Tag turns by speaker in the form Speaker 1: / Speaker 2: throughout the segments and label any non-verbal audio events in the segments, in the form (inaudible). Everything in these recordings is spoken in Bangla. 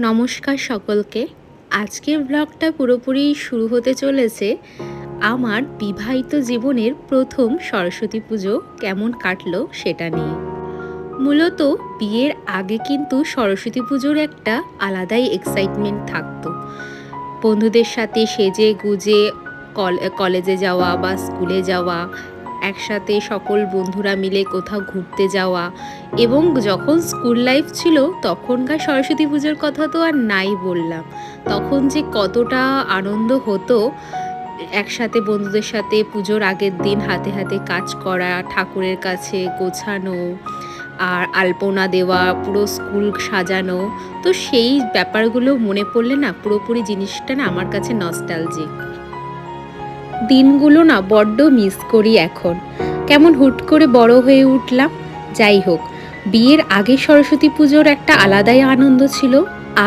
Speaker 1: নমস্কার সকলকে। আজকের ব্লগটা পুরোপুরি শুরু হতে চলেছে আমার বিবাহিত জীবনের প্রথম সরস্বতী পুজো কেমন কাটলো সেটা নিয়ে। মূলত বিয়ের আগে কিন্তু সরস্বতী পুজোর একটা আলাদাই এক্সাইটমেন্ট থাকতো। বন্ধুদের সাথে সেজে গুজে কল- কলেজে যাওয়া বা স্কুলে যাওয়া একসাথে সকল বন্ধুরা মিলে কোথাও ঘুরতে যাওয়া এবং যখন স্কুল লাইফ ছিল, তখনকার সরস্বতী পুজোর কথা তো আর নাই বললাম। তখন যে কতটা আনন্দ হতো, একসাথে বন্ধুদের সাথে পুজোর আগের দিন হাতে হাতে কাজ করা, ঠাকুরের কাছে গোছানো আর আলপনা দেওয়া, পুরো স্কুল সাজানো, তো সেই ব্যাপারগুলো মনে পড়লে না পুরোপুরি জিনিসটা না আমার কাছে নস্টালজিক দিনগুলো না বড্ড মিস করি এখন। কেমন হুট করে বড় হয়ে উঠলাম? যাই হোক, বিয়ের আগে সরস্বতী পুজোর একটা আলাদাই আনন্দ ছিল।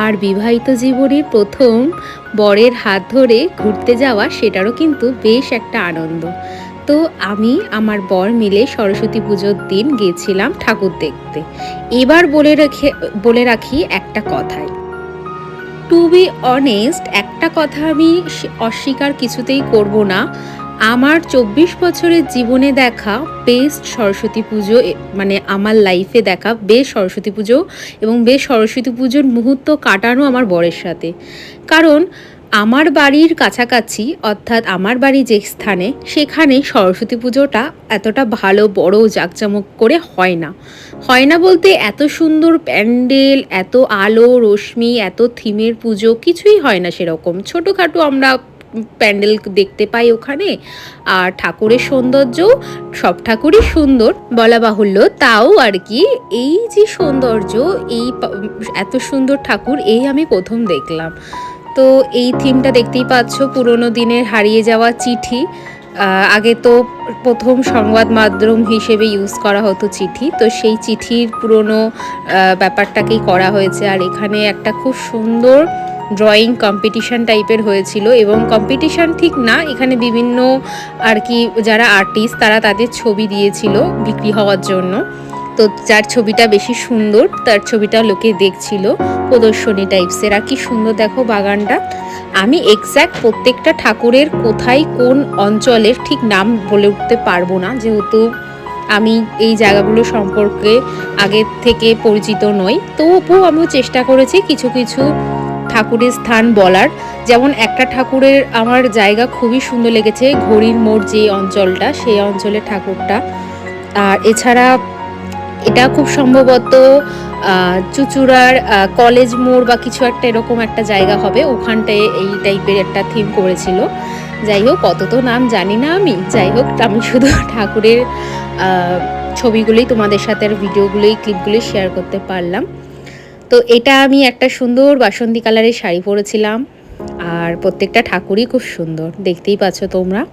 Speaker 1: আর বিবাহিত জীবনে প্রথম বরের হাত ধরে ঘুরতে যাওয়া সেটারও কিন্তু বেশ একটা আনন্দ। তো আমি আমার বর মিলে সরস্বতী পুজোর দিন গেছিলাম ঠাকুর দেখতে। এবার বলে রেখে, বলে রাখি একটা কথাই। টু বি অনেস্ট একটা কথা আমি অস্বীকার কিছুতেই করব না। আমার চব্বিশ বছরের জীবনে দেখা বেস্ট সরস্বতী পুজো মানে আমার লাইফে দেখা বেশ সরস্বতী পুজো এবং বেশ সরস্বতী পুজোর মুহূর্ত কাটানো আমার বরের সাথে। কারণ আমার বাড়ির কাছাকাছি, অর্থাৎ আমার বাড়ি যে স্থানে, সেখানে সরস্বতী পুজোটা এতটা ভালো, বড়, জাঁকজমক করে হয় না। হয় না বলতে এত সুন্দর প্যান্ডেল, এত আলো, রশ্মি, এত থিমের পুজো কিছুই হয় না সেরকম। ছোটোখাটো আমরা প্যান্ডেল দেখতে পাই ওখানে, আর ঠাকুরের সৌন্দর্য সব ঠাকুরই সুন্দর বলা বাহুল্য। তাও আর কি, এই যে সৌন্দর্য, এই এত সুন্দর ঠাকুর, এই আমি প্রথম দেখলাম। তো এই থিমটা দেখতেই পাচ্ছ, পুরোনো দিনের হারিয়ে যাওয়া চিঠি। আগে তো প্রথম সংবাদ মাধ্যম হিসেবে ইউজ করা হতো চিঠি, তো সেই চিঠির পুরনো ব্যাপারটাকেই করা হয়েছে। আর এখানে একটা খুব সুন্দর ড্রয়িং কম্পিটিশন টাইপের হয়েছিল এবং কম্পিটিশন ঠিক না, এখানে বিভিন্ন আর কি যারা আর্টিস্ট তারা তাদের ছবি দিয়েছিল বিক্রি হওয়ার জন্য। তো যার ছবিটা বেশি সুন্দর, তার ছবিটা লোকে দেখছিল প্রদর্শনী টাইপসের আর কি সুন্দর দেখো বাগানটা। আমি এক্স্যাক্ট প্রত্যেকটা ঠাকুরের কোথায় কোন অঞ্চলের ঠিক নাম বলে উঠতে পারব না, যেহেতু আমি এই জায়গাগুলো সম্পর্কে আগে থেকে পরিচিত নই। তবুও আমিও চেষ্টা করেছি কিছু কিছু ঠাকুরের স্থান বলার। যেমন একটা ঠাকুরের আমার জায়গা খুবই সুন্দর লেগেছে, ঘড়ির মোড় যে অঞ্চলটা, সেই অঞ্চলের ঠাকুরটা। আর এছাড়া এটা খুব সম্ভবত চুচুড়ার কলেজ মোড় বা কিছু একটা এরকম একটা জায়গা হবে। ওখানটায় এই টাইপের একটা থিম করেছিল। যাই হোক কত তো নাম জানি না আমি। যাই হোক, আমি শুধু (laughs) ঠাকুরের ছবিগুলোই, তোমাদের সাথে আর ভিডিওগুলোই ক্লিপগুলোই শেয়ার করতে পারলাম। তো এটা আমি একটা সুন্দর বাসন্তী কালারের শাড়ি পরেছিলাম। আর প্রত্যেকটা ঠাকুরই খুব সুন্দর। দেখতেই পাচ্ছ তোমরা।